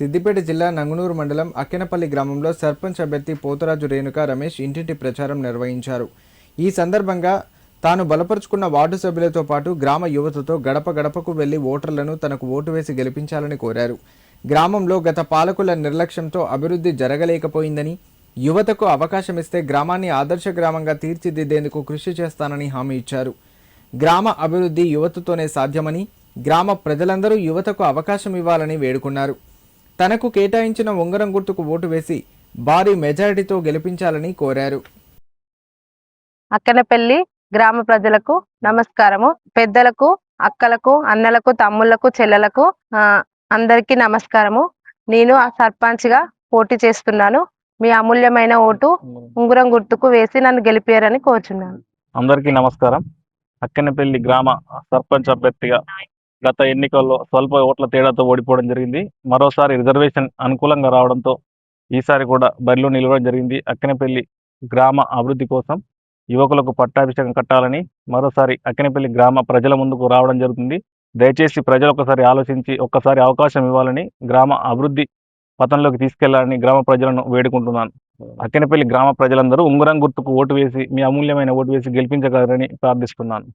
సిద్దిపేట జిల్లా నంగునూరు మండలం అక్కెనపల్లి గ్రామంలో సర్పంచ్ అభ్యర్థి పోతరాజు రేణుక రమేష్ ఇంటింటి ప్రచారం నిర్వహించారు. ఈ సందర్భంగా తాను బలపరుచుకున్న వార్డు సభ్యులతో పాటు గ్రామ యువతతో గడప గడపకు వెళ్ళి ఓటర్లను తనకు ఓటు వేసి గెలిపించాలని కోరారు. గ్రామంలో గత పాలకుల నిర్లక్ష్యంతో అభివృద్ధి జరగలేకపోయిందని యువతకు అవకాశం ఇస్తే గ్రామాన్ని ఆదర్శ గ్రామంగా తీర్చిదిద్దేందుకు కృషి చేస్తానని హామీ ఇచ్చారు. గ్రామ అభివృద్ధి యువతతోనే సాధ్యమని గ్రామ ప్రజలందరూ యువతకు అవకాశం ఇవ్వాలని వేడుకున్నారు. తనకు కేటాయించిన ఉంగరం గుర్తుకు ఓటు వేసి భారీ మెజారిటీతో గెలిపించాలని కోరారు. అక్కనపల్లి గ్రామ ప్రజలకు నమస్కారము. పెద్దలకు అక్కలకు అన్నలకు తమ్ముళ్ళకు చెల్లెలకు అందరికీ నమస్కారము. నేను ఆ సర్పంచ్గా పోటీ చేస్తున్నాను. మీ అమూల్యమైన ఓటు ఉంగరం గుర్తుకు వేసి నన్ను గెలిపారని కోరుచున్నాను. అందరికీ నమస్కారం. అక్కనపల్లి గ్రామ సర్పంచ్ అభ్యర్థిగా గత ఎన్నికల్లో స్వల్ప ఓట్ల తేడాతో ఓడిపోవడం జరిగింది. మరోసారి రిజర్వేషన్ అనుకూలంగా రావడంతో ఈసారి కూడా బరిలో నిలవడం జరిగింది. అక్కినపల్లి గ్రామ అభివృద్ధి కోసం యువకులకు పట్టాభిషేకం కట్టాలని మరోసారి అక్కినపల్లి గ్రామ ప్రజల ముందుకు రావడం జరుగుతుంది. దయచేసి ప్రజలు ఒకసారి ఆలోచించి ఒక్కసారి అవకాశం ఇవ్వాలని గ్రామ అభివృద్ధి పథంలోకి తీసుకెళ్ళాలని గ్రామ ప్రజలను వేడుకుంటున్నాను. అక్కినపల్లి గ్రామ ప్రజలందరూ ఉంగరం గుర్తుకు ఓటు వేసి మీ అమూల్యమైన ఓటు వేసి గెలిపించగలరని ప్రార్థిస్తున్నాను.